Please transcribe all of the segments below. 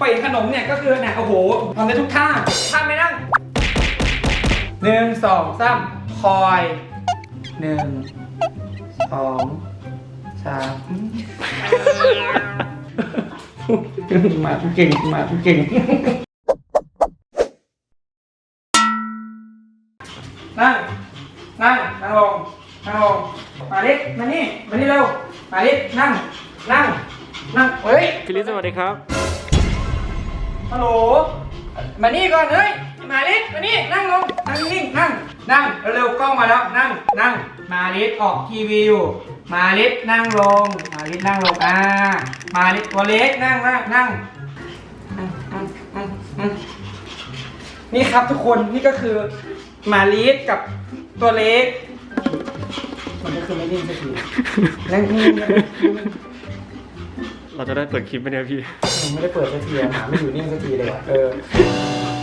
ปล่อยขนมเนี่ยก็คือเนี่ยโอ้โหทำได้ทุกท่าท่าไม่นั่งหนึ่งสองสามคอยหนึ่งสองสามมาเก่งมาเก่งนั่งนั่งนั่งลงนั่งลงมาลิศมานี่มานี่เร็วมาลิศนั่งนั่งนั่งเฮ้ยพี่ลิศสวัสดีครับ ฮัลโหล มานี่ก่อนเฮ้ยมาลิศมานี่นั่งลง นั่งนิ่งนั่ง นั่ง เร็วๆกล้องมาแล้ว นั่ง นั่ง มาลิศออกทีวีอยู่ มาลิศนั่งลง มาลิศนั่งลง อ่า มาลิศตัวเล็กนั่งนั่งนั่งนั่งนั่งนั่งนั่งนี่ครับทุกคน นี่ก็คือ มาลิศกับตัวเล็ก มันก็คือไม่นิ่งสักทีนั่งนิ่ง เราจะได้เปิดคลิปไหมเนี่ยพี่ ยังไม่ได้เปิดสักทีอะหาไม่อยู่นิ่งสักทีเลยว่ะเออ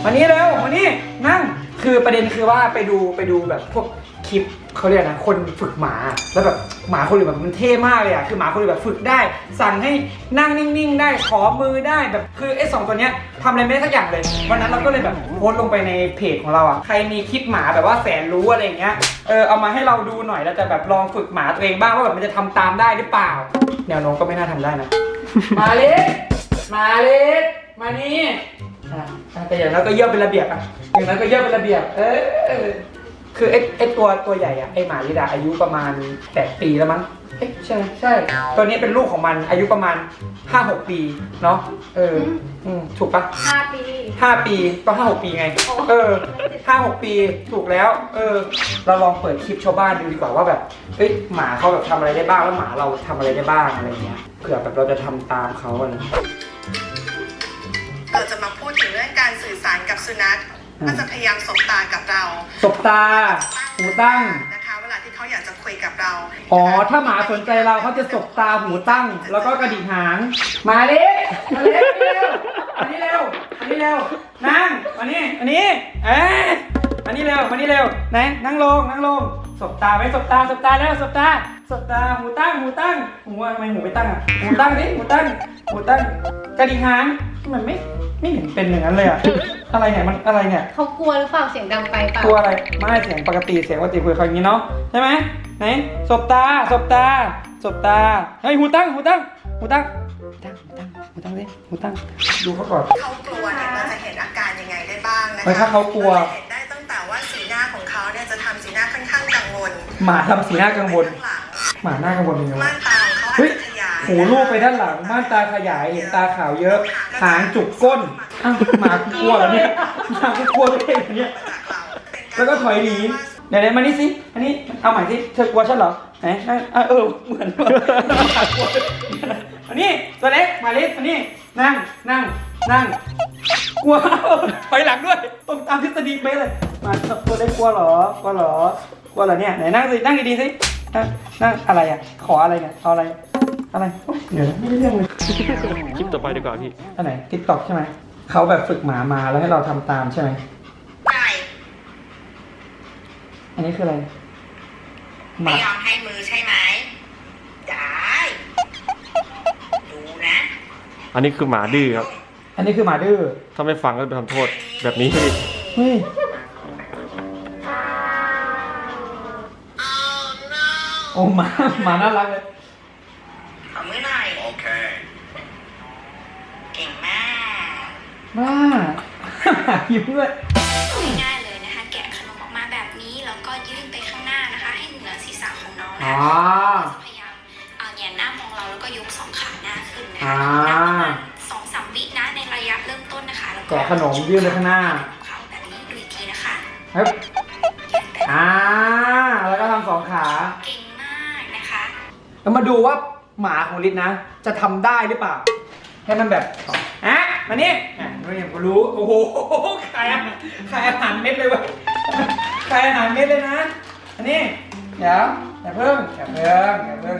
วันนี้เร็ววันนี้นั่งคือประเด็นคือว่าไปดูไปดูแบบพวกคลิปเขาเรียกนะคนฝึกหมาแล้วแบบหมาคนอื่นแบบมันเท่มากเลยอะคือหมาคนอื่นแบบฝึกได้ สั่งให้นั่งนิ่งๆ ได้ขอมือได้แบบคือไอ้สองตัวเนี้ยทำอะไรไม่ได้สักอย่างเลยวันนั้นเราก็เลยแบบโพสต์ลงไปในเพจของเราอะใครมีคลิปหมาแบบว่าแสนรู้อะไรอย่างเงี้ยเออเอามาให้เราดูหน่อยเราจะแบบลองฝึกหมาตัวเองบ้างว่าแบบมันจะทำตามได้หรือเปล่า แนวโน้มก็ไม่น่าทำได้นะ มาเล็ก มาเล็กมานี่อะอะแต่อย่างนั้นก็เยี่ยมเป็นระเบียบอะอย่างนั้นก็เยี่ยมเป็นระเบียบ เออคือไอ้ไอ้ตัวตัวใหญ่อะไอ้หมาลิดาอายุประมาณแปดปีแล้วมั้งเอ๊ะใช่ใช่ ตัวนี้เป็นลูกของมันอายุประมาณห้าหกปีเนาะเอออืมถูกปะ ห้าปี ห้าปีก็ห้าหกปีไงเออห้าหกปีถูกแล้ว เออ เราลองเปิดคลิปชาวบ้านดูดีกว่าว่าแบบเฮ้ยหมาเขาแบบทำอะไรได้บ้างแล้วหมาเราทำอะไรได้บ้างอะไรเงี้ยเผื่อแบบเราจะทำตามเขาอะไรเงี้ย เราจะมาพูดถึงเรื่องการสื่อสารกับสุนัขอืมก็จะพยายามสบตากับเราสบตาหูตั้งนะคะเวลาที่เขาอยากจะคุยกับเราอ๋อถ้าหมาสนใจเราเขาจะสบตาหูตั้ง แล้วก็กระดิกหางมาเล็กมาเล็กเร็วอันนี้เร็วอันนี้เร็วนั่งอันนี้อันนี้เอ๊ะอันนี้เร็วอันนี้เร็วไหนนั่งลงนั่งลงสบตาไว้สบตาสบตาแล้วสบตาสบตาหูตั้งหูตั้งหูอะทำไมหูไม่ตั้งอะหูตั้งดิหูตั้งหูตั้งกระดิกหางมันไม่ ไม่เห็นเป็นอย่างนั้นเลยอะอะไรเนี่ยมันอะไรเนี่ย เขากลัวหรือเปล่าเสียงดังไปเปล่า กลัวอะไรไม่เสียงปกติเสียงปกติคุยกับเขาอย่างนี้เนาะใช่ไหมไหนสบตาสบตาสบตาเฮ้ยหูตั้งหูตั้งหูตั้งหูตั้งหูตั้งหูตั้งสิหูตั้ง ดูเขาก่อน เขากลัวเนี่ยเราจะเห็นอาการยังไงได้บ้างนะเฮ้ยคะถ้าเขากลัว รจะเห็นได้ตั้งแต่ว่าสีหน้าของเขาเนี่ยจะทำสีหน้าค่อนข้างกังวลหมาทำสีหน้ากังวล ข้างหลังหมาหน้ากังวลเป็นไงม่าวะ นตาของเขาอาเฮ้จยจะขยาย หูลูกไปด้านหลังม่านตาขยายเห็นตาขาวเยอะ หางจุกก้นอ้าวหมากูกลัวเหรอเนี่ยหมากูกลัวไม่ได้เหรอเนี่ยแล้วก็ถอยหนีเดี๋ยวๆมานี่สิอันนี้เอาใหม่สิเธอกลัวฉันเหรอไหนนั่งอะเออเหมือนว่ะหมากลัวอันนี้ตัวเล็กมาเล็กอันนี้นั่งนั่งนั่งกลัวถอยหลังด้วยตรงตามทฤษฎีเป๊ะเลยมาตัวเล็กกลัวเหรอกลัวเหรอกลัวเหรอเนี่ยไหนนั่งสินั่งดีๆสินั่งนั่งอะไรอะขออะไรเนี่ยเอาอะไร อะไรโอ๊ยเดี๋ยวนะไม่ได้เรื่องเลยคลิปต่อไปดีกว่าพี่ อันไหนทิกตอกใช่ไหมเขาแบบฝึกหมามาแล้วให้เราทำตามใช่ไหมใช่อันนี้คืออะไรหไม่มา ยอมให้มือใช่ไหม ได้ ดูนะอันนี้คือหมาดื้อครับ อันนี้คือหมาดื้อถ้าไม่ฟังก็โดนทำโทษแบบนี้พี่เฮ้ยโอ้หมาหมาน่ารักเลยข อมือหน่อยโอเคเก่งมากบ้า ยิ้มด้วยง่ายๆเลยนะคะ แกะขนมออกมาแบบนี้แล้วก็ยื่นไปข้างหน้านะคะ ให้เหนือศีรษะของน้องอ๋นะอจะพยายามเอาแหงนหน้ามองเราแล้วก็ยกสองขาหน้าขึ้นนะอ่า คะนับประมาณสองสามวินะในระยะเริ่มต้นนะคะแล้วก็แกะขนมยื่นไปข้างหน้า เขาแบบนี้ดูอีกทีนะคะเฮ้ยยื่นแบบอ่า แล้วก็ทำสองขา เก่งมากนะคะ แล้วมาดูว่า หมาของลิศนะ จะทำได้หรือเปล่า ให้มันแบบอะมานี่อะไม่อย่างกูรู้ โอ้โหขายอาหารขายอาหารเม็ดเลยเวะขายอาหารเม็ดเลยนะ อันนี้ เดี๋ยวอย่าเพิ่งอย่าเพิ่งอย่าเพิ่ง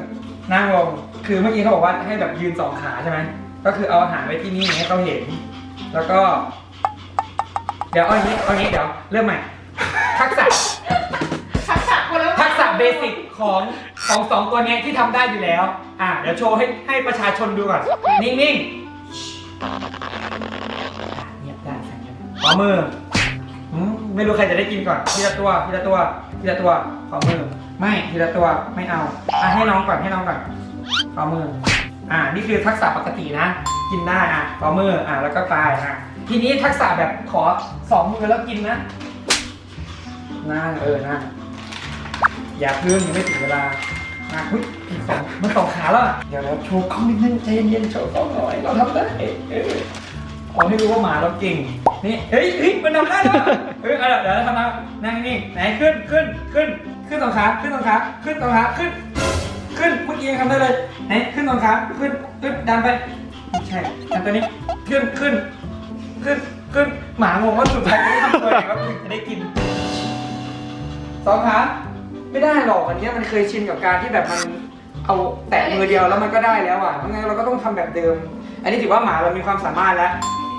นั่งลง คือเมื่อกี้เขาบอกว่าให้แบบยืนสองขาใช่ไหม ก็คือเอาอาหารไว้ที่นี่ให้เขาเห็น แล้วก็ เดี๋ยวเอาอย่างนี้เอาอย่างนี้เดี๋ยวเริ่มใหม่ ทักษะ ทักษะคนละทักษะเบสิกของ ของสองตัวเนี้ยที่ทำได้อยู่แล้ว อะเดี๋ยวโชว์ให้ให้ประชาชนดูก่อน นิ่งๆเงียบได้สั่งเงียบขอมืออืมไม่รู้ใครจะได้กินก่อนทีละตัวทีละตัวทีละตัวขอมือ ไม่ทีละตัวไม่เอาอะให้น้องก่อนให้น้องก่อนขอมือ อ่า นี่คือทักษะปกตินะ กินได้อะขอมืออะแล้วก็ปลายอะทีนี้ทักษะแบบขอสองมือแล้วกินนะนั่งเออนั่ง อย่าเพิ่งยังไม่ถึงเวลาอะหุ้ยอีกสองมันสองขาแล้วอะเดี๋ยวเราโชว์กล้องนิดนึงใจเย็นๆโชว์กล้องหน่อยเราทำได้เออขอให้รู้ว่าหมาเราเก่งนี่เฮ้ยเฮ้ยมันทำได้แล้วอะเออเอาล่ะเดี๋ยวเราทำนะนั่งนิ่ไหนขึ้นขึ้นขึ้นขึ้นสองขาขึ้นสองขาขึ้นสองขาขึ้น ขึ้นเมื่อกี้ยังทำได้เลยไหนขึ้นตรงขาขึ้นขึ้นดันไปไม่ใช่ดันตัวนี้ขึ้นขึ้นขึ้นขึ้นหมางงว่าสุดท้ายไม่ทำตัวไหนก็ถึงจะได้กินสองขา ไม่ได้หรอกอันนี้มันเคยชินกับการที่แบบมันเอาแตะมือเดียวแล้วมันก็ได้แล้วอะเพราะงั้นเราก็ต้องทำแบบเดิม อันนี้ถือว่าหมาเรามีความสามารถแล้ว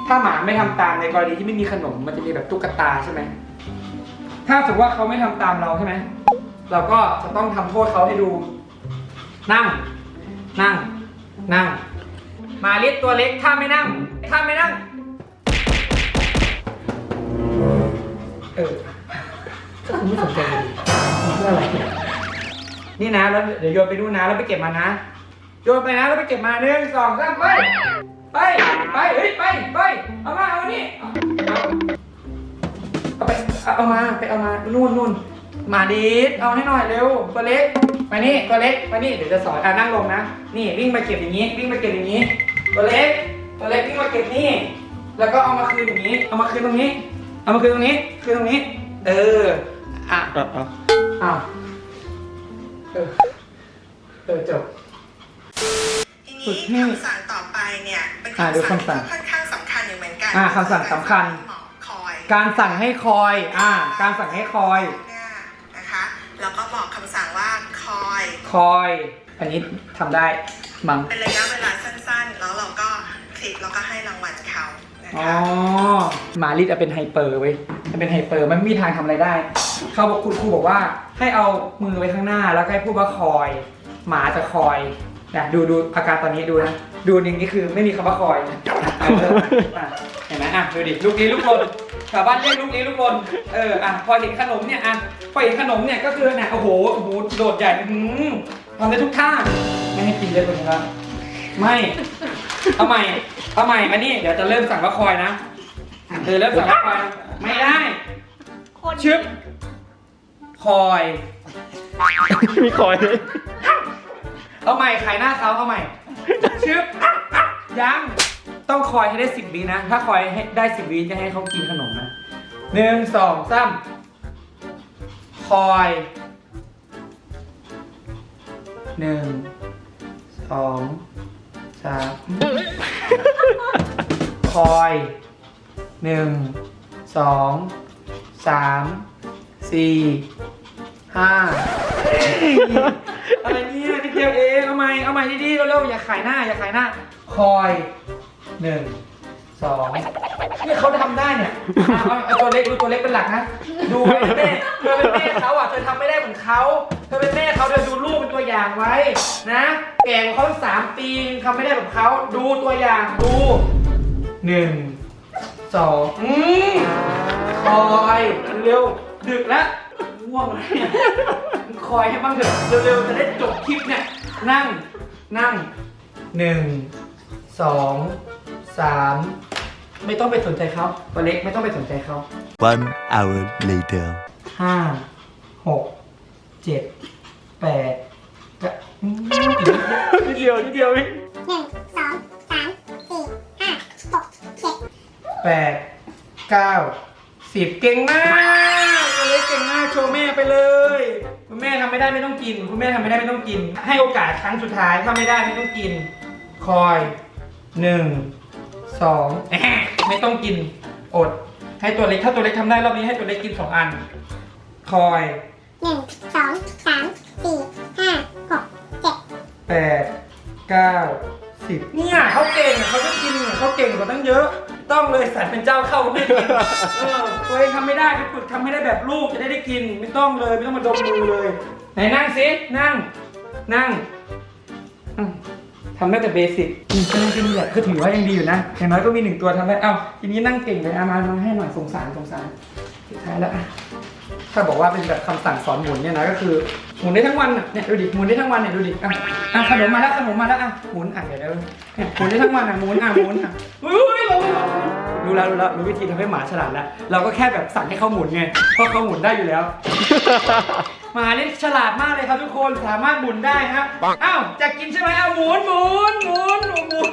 ถ้าหมาไม่ทำตามในกรณีที่ไม่มีขนมมันจะมีแบบตุ๊กตาใช่ไหมถ้าสมมติว่าเขาไม่ทำตามเราใช่ไหมเราก็จะต้องทำโทษเขาให้ดู นั่ง นั่ง นั่ง มาลิสตัวเล็กถ้าไม่นั่ง ถ้าไม่นั่ง เออก็คุณไม่สนใจเลย ออะไรนี่นี่นะแล้วเดี๋ยวโยนไปดูนะแล้วไปเก็บมานะ โยนไปนะแล้วไปเก็บมาหนึ่งสองสามไป ไป ไป เฮ้ย ไป ไป เอามา เอานี่ เอาเอาไปเอาเอามา ไปเอามา นู่นนู่นมาดีดเอาให้หน่อยเร็ว ตัวเล็ก มานี่ ตัวเล็ก มานี่ เดี๋ยวจะสอน อะนั่งลงนะ นี่วิ่งมาเก็บอย่างนี้ วิ่งมาเก็บอย่างนี้ ตัวเล็ก ตัวเล็กวิ่งมาเก็บนี่ แล้วก็เอามาคืนอย่างนี้ เอามาคืนตรงนี้ เอามาคืนตรงนี้ คืนตรงนี้ เออ อะ อะเอาอ้าวเออเออจบ ทีสุดนี้ที่คำสั่งต่อไปเนี่ยเป็นอ่าดูคำสั่งคำสั่งที่ค่อนข้างสำคัญอยู่เหมือนกันอ่าคำสั่งสำคัญ หมอคอยการสั่งให้คอย อ่า การสั่งให้คอย เนี่ยนะคะแล้วก็บอกคำสั่งว่าคอย คอย อันนี้ทำได้มั้งเป็นระยะเวลาสั้นๆ แล้วเราก็คลิกแล้วก็ให้รางวัลเขานะอ๋อคะหมาลิดเป็นไฮเปอร์เว้ยมันเป็นไฮเปอร์มันไม่มีทางทำอะไรได้ เขาบอกคุณครูบอกว่าให้เอามือไว้ข้างหน้าแล้วก็ให้พูดว่าคอย หมาจะคอยนะดูดูอาการตอนนี้ดูนะดูนี่นี่คือไม่มีคำว่าคอยนะเอออะเห็นไหมอะดูดิลูกนี้ลูกลนชาวบ้านเรียกลูกนี้ลูกลนเอออะพอเห็นขนมเนี่ยอะพอเห็นขนมเนี่ยก็คือเนี่ยโอ้โหโอ้โหโดดใหญ่อื้อหือทำได้ทุกท่าไม่ให้กินเลยคนนี้ละไม่เอาใหม่เอาใหม่มานี่เดี๋ยวจะเริ่มสั่งว่าคอยนะเธอเริ่มสั่งว่าคอยนะไม่ได้ คนชึบ คอย มีคอยเลยเอาใหม่ขายหน้าเขาเอาใหม่ ชึบยัง ต้องคอยให้ได้สิบวินะ ถ้าคอยให้ได้สิบวิจะให้เขากินขนมนะหนึ่งสองสามคอยหนึ่งสองสามคอยหนึ่งสองสามสี่ ห้าอะไรเนี่ยนิดเดียวเองเอาใหม่เอาใหม่ดีๆเร็วๆอย่าขายหน้าอย่าขายหน้า คอยหนึ่งสองเนี่ยเขาทำได้เนี่ยเอาเอาตัวเล็กดูตัวเล็กเป็นหลักนะ ดูไว้แม่เธอเป็นแม่เขาอะเธอทำไม่ได้เหมือนเขาเธอเป็นแม่เขาเธอดูลูกเป็นตัวอย่างไว้นะ แก่กว่าเขาสามปีทำไม่ได้แบบเขาดูตัวอย่างดูหนึ่งสองอืมคอยเร็วดึกแล้ว ง่วงแล้วเนี่ยคอยให้บ้างเถอะเร็วๆจะได้จบคลิปเนี่ย นั่ง นั่งหนึ่งสองสามไม่ต้องไปสนใจเขาตัวเล็กไม่ต้องไปสนใจเขา One hour later. ห้าหกเจ็ดแปดจะอืมนิดเดียวนิดเดียวพี่หนึ่งสองสามสี่ห้าหกเจ็ด แปดเก้าสิบเก่งมากตัวเล็ กเก่งมากโชว์แม่ไปเลย คุณแม่ทำไม่ได้ไม่ต้องกิน คุณแม่ทำไม่ได้ไม่ต้องกิน ให้โอกาสครั้งสุดท้ายถ้าไม่ได้ไม่ต้องกิน คอยหนึ่งสองแอะไม่ต้องกิน อด ให้ตัวเล็กถ้าตัวเล็กทำได้รอบนี้ให้ตัวเล็กกินสองอัน คอยหนึ่งสองสามสี่ห้าหกเจ็ดแปดเก้าสิบเนี่ยเขาเก่งเขาจะกินเนี่ยเขาเก่งกว่าตั้งเยอะ ต้องเลยสัตว์เป็นเจ้าเข้าไม่กินเออตัวเองทำไม่ได้ไปฝึกทำให้ได้แบบลูกจะได้ได้กิน ไม่ต้องเลยไม่ต้องมาดมมือเลย ไหนนั่งสินั่ง นั่งอืมทำได้แต่เบสิกอืมก็นั่งกินแหละก็ถือว่ายังดีอยู่นะอย่างน้อยก็มีหนึ่งตัวทำได้เอ้าทีนี้นั่งเก่งเลยเอามามาให้หน่อยสงสารสงสารสุดท้ายแล้วอะถ้าบอกว่าเป็นแบบคำสั่งสอนหมุนเนี่ยนะก็คือหมุนได้ทั้งวันอะเนี่ยดูดิหมุนได้ทั้งวันเนี่ยดูดิอะอะขนมมาแล้วขนมมาแล้วอะหมุนอะเดี๋ยวเดี๋ยวเนี่ยหมุนได้ทั้งวันอะหมุนอะหมุนอะอุ้ย รารู้แล้วรู้แล้วรู้วิธีทำให้หมาฉลาดแล้ว เราก็แค่แบบสั่งให้เขาหมุนไง เพราะเขาหมุนได้อยู่แล้ว หมานี่ฉลาดมากเลยครับทุกคนสามารถหมุนได้ครับอ้าวจะกินใช่ไหมอ้าวหมุนหมุนหมุนหมุน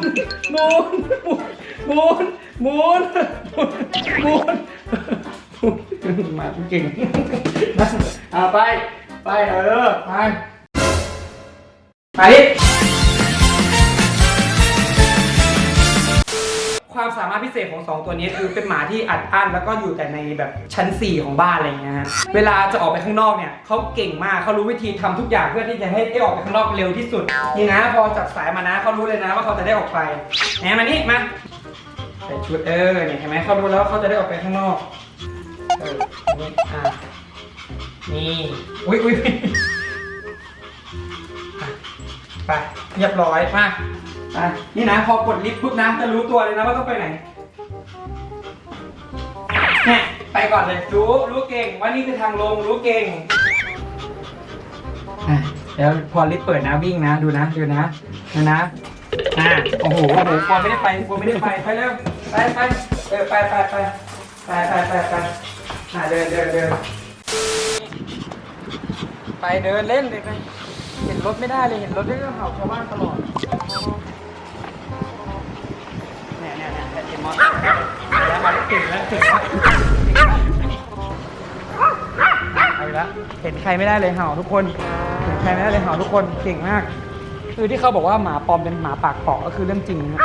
หมุนหมุนหมุนหมุนหมุนหมาเก่งเอาไป ไปเออไปไป ความสามารถพิเศษของสองตัวนี้คือเป็นหมาที่อัดอั้นแล้วก็อยู่แต่ในแบบชั้น 4 ของบ้านอะไรอย่างเงี้ยฮะเวลาจะออกไปข้างนอกเนี่ยเขาเก่งมากเขารู้วิธีทำทุกอย่างเพื่อที่จะให้ได้ออกไปข้างนอกเร็วที่สุดนี่นะพอจับสายมานะเขารู้เลยนะว่าเขาจะได้ออกไปแหมมานี่มาใส่ชุดเออเนี่ยเห็นไหมเขารู้แล้วว่าเขาจะได้ออกไปข้างนอกเออนี่อะนี่อุ้ยอุ้ยอะไปเรียบร้อยมา นี่นะพอกดลิฟต์ปุ๊บนะจะรู้ตัวเลยนะว่าต้องไปไหนเนี่ยไปก่อนเลยรู้รู้เก่งว่านี่คือทางลงรู้เก่งอะเดี๋ยวพอลิฟต์เปิดนะวิ่งนะดูนะดูนะดูนะอะโอ้โหโอ้โหกลัวไม่ได้ไปกลัวไม่ได้ไปไปเร็วไปไปเออไปไปไปไปไปไปไปอะเดินเดินเดินไปเดินเล่นเลยไปเห็นรถไม่ได้เลยเห็นรถได้ก็เห่าชาวบ้านตลอด เห็นมอแล้วมาเก่งแล้วเก่งแล้วเอาอีกแล้วเห็นใครไม่ได้เลยเห่าทุกคนเห็นใครไม่ได้เลยเห่าทุกคนเก่งมาก คือที่เขาบอกว่าหมาปลอมเป็นหมาปากเปาะก็คือเรื่องจริงนะ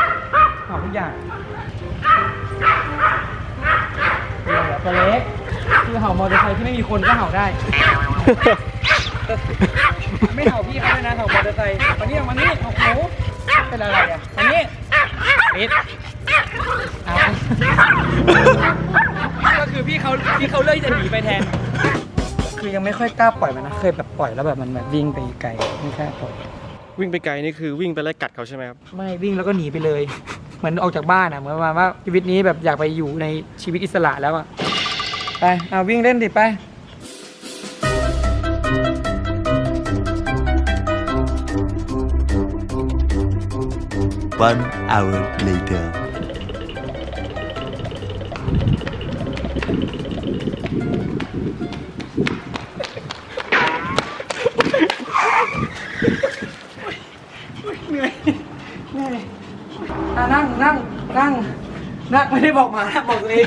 เห่าทุกอย่างเดี๋ยวตัวเล็กคือเห่ามอเตอร์ไซค์ที่ไม่มีคนก็เห่าได้ ไม่เห่าพี่เขาเลยนะเห่ามอเตอร์ไซค์วันนี้วันนี้โอ้โหเป็นอะไรอะวันนี้ปิด ก็คือพี่เขาพี่เขาเลือกที่จะหนีไปแทน คือยังไม่ค่อยกล้าปล่อยมันนะ เคยแบบปล่อยแล้วแบบมันแบบวิ่งไปไกลไม่กล้าปล่อย วิ่งไปไกลนี่คือวิ่งไปไล่กัดเขาใช่ไหมครับ ไม่วิ่งแล้วก็หนีไปเลย เหมือนออกจากบ้านอะ เหมือนประมาณว่าชีวิตนี้แบบอยากไปอยู่ในชีวิตอิสระแล้วอะ ไปเอาวิ่งเล่นดิไป One hour later. เหนื่อยเหนื่อยอะนั่งนั่งนั่งนั่งไม่ได้บอกหมานะบอกตัวเอง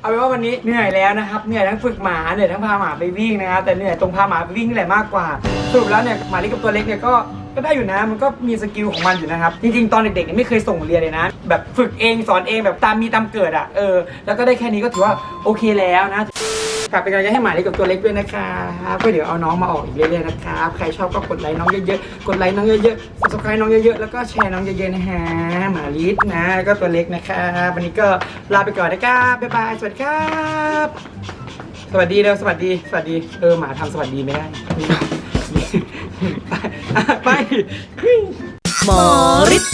เอาเป็นว่าวันนี้เหนื่อยแล้วนะครับเหนื่อยทั้งฝึกหมาเหนื่อยทั้งพาหมาไปวิ่งนะครับแต่เหนื่อยตรงพาหมาไปวิ่งนี่แหละมากกว่าสรุปแล้วเนี่ยหมาเล็กกับตัวเล็กเนี่ยก็ก็ได้อยู่นะมันก็มีสกิลของมันอยู่นะครับ จริงๆ ตอนเด็กๆเนี่ยไม่เคยส่งเรียนเลยนะ แบบฝึกเองสอนเองแบบตามมีตามเกิดอะเออแล้วก็ได้แค่นี้ก็ถือว่าโอเคแล้วนะ ฝากเป็นกำลังใจให้หมายเล็กกับตัวเล็กด้วยนะครับก็เดี๋ยวเอาน้องมาออกอีกเรื่อยๆนะครับใครชอบก็กดไลค์น้องเยอะๆกดไลค์น้องเยอะๆ subscribe น้องเยอะๆแล้วก็แชร์น้องเยอะๆนะฮะหมาลิสนะก็ตัวเล็กนะครับวันนี้ก็ลาไปก่อนนะครับบ๊ายบายสวัสดีครับ สวัสดีเร็วสวัสดีสวัสดีเออหมาทำสวัสดีไม่ได้ไปหมอลิส